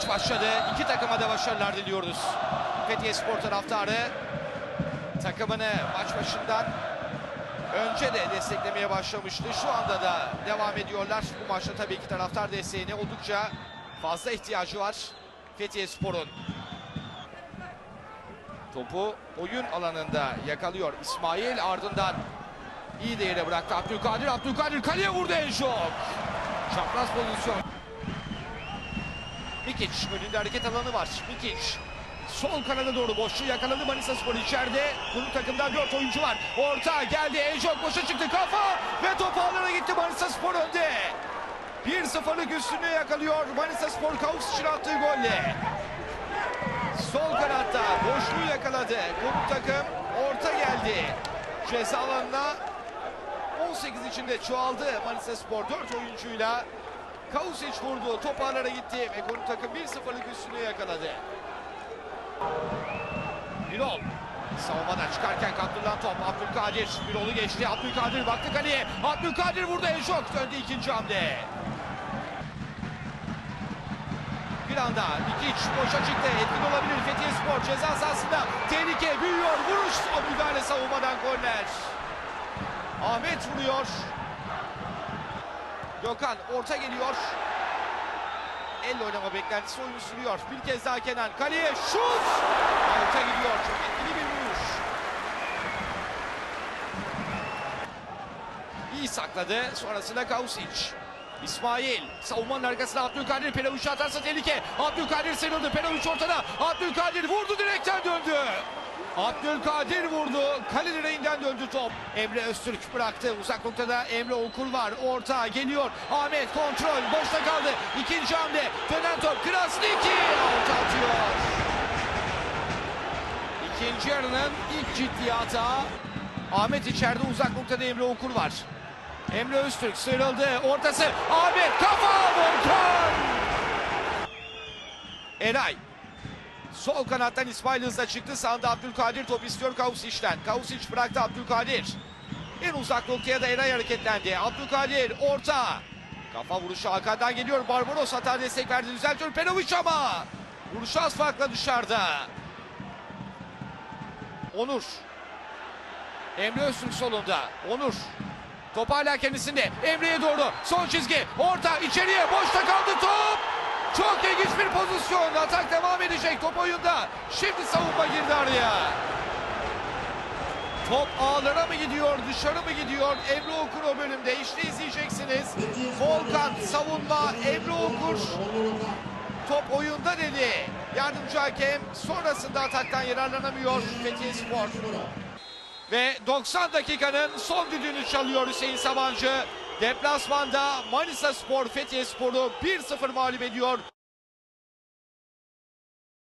maç başladı. İki takıma da başarılar diliyoruz. Fethiye Spor taraftarı takımını maç başından önce de desteklemeye başlamıştı. Şu anda da devam ediyorlar. Bu maçta tabii ki taraftar desteğine oldukça fazla ihtiyacı var Fethiye Spor'un. Topu oyun alanında yakalıyor İsmail ardından iyi de yere bıraktı Abdülkadir. Abdülkadir kaleye vurdu en çok. Çapraz pozisyon. Mikic önünde hareket alanı var. Mikic sol kanada doğru boşluğu yakaladı Manisa Spor içeride. Bunun takımdan 4 oyuncu var. Orta geldi Ejok boşa çıktı kafa ve top ağlara gitti Manisa Spor önde. 1-0'lık üstünlüğü yakalıyor Manisa Spor Kavus için attığı golle. Sol kanatta boşluğu yakaladı. Konuk takım orta geldi. Ceza alanına 18 içinde çoğaldı Manisa Spor 4 oyuncuyla. Kausic vurdu. Top ağlara gitti ve konuk takım 1-0'lık üstünlüğü yakaladı. Birol savunmadan çıkarken kaptırılan top Abdülkadir. Birol'u geçti. Abdülkadir baktı kaleye. Abdülkadir vurdu. Ejok döndü ikinci hamle. Bir anda Dikiç boşa çıktı. Etkin olabilir Fethiye Spor ceza sahasında. Tehlike büyüyor. Vuruş. Müdahale savunmadan korner. Ahmet vuruyor. Gökhan orta geliyor. Elle oynama beklentisi oyunu sürüyor. Bir kez daha Kenan. Kaleye şut. Orta gidiyor. Çok etkili bir vuruş. İyi sakladı. Sonrasında Kausic. İsmail savunmanın arkasına Abdülkadir Pelavuş atarsa tehlike. Abdülkadir sıyrıldı. Pelavuş ortada. Abdülkadir vurdu direkten döndü. Abdülkadir vurdu. Kale direğinden döndü top. Emre Öztürk bıraktı. Uzak noktada Emre Okur var. Orta geliyor. Ahmet kontrol. Boşta kaldı. İkinci hamle. Dönen top. Krasniki. Orta atıyor. İkinci yarının ilk ciddi. Ahmet içeride uzak noktada Emre Okur var. Emre Öztürk sıyrıldı. Ortası Ahmet kafa Volkan. Eray. Sol kanattan İsmail hızla çıktı. Sağında Abdülkadir top istiyor Kavusic'den. Kavusic bıraktı Abdülkadir. En uzak noktaya da Eray hareketlendi. Abdülkadir orta. Kafa vuruşu Hakan'dan geliyor. Barbaros hata destek verdi. Düzeltiyor Penovic ama. Vuruşu az farkla dışarıda. Onur. Emre Öztürk solunda. Onur. Top hala kendisinde. Emre'ye doğru. Son çizgi. Orta içeriye. Boşta kaldı top. Çok ilginç bir pozisyon. Atak edecek top oyunda. Şimdi savunma girdi araya. Top ağlara mı gidiyor, dışarı mı gidiyor? Emre Okur o bölümde. İşte izleyeceksiniz. Volkan savunma, Emre Okur top oyunda dedi. Yardımcı hakem sonrasında ataktan yararlanamıyor Fethiye Spor. Ve 90 dakikanın son düdüğünü çalıyor Hüseyin Sabancı. Deplasmanda Manisa Spor Fethiye Spor'u 1-0 mağlup ediyor.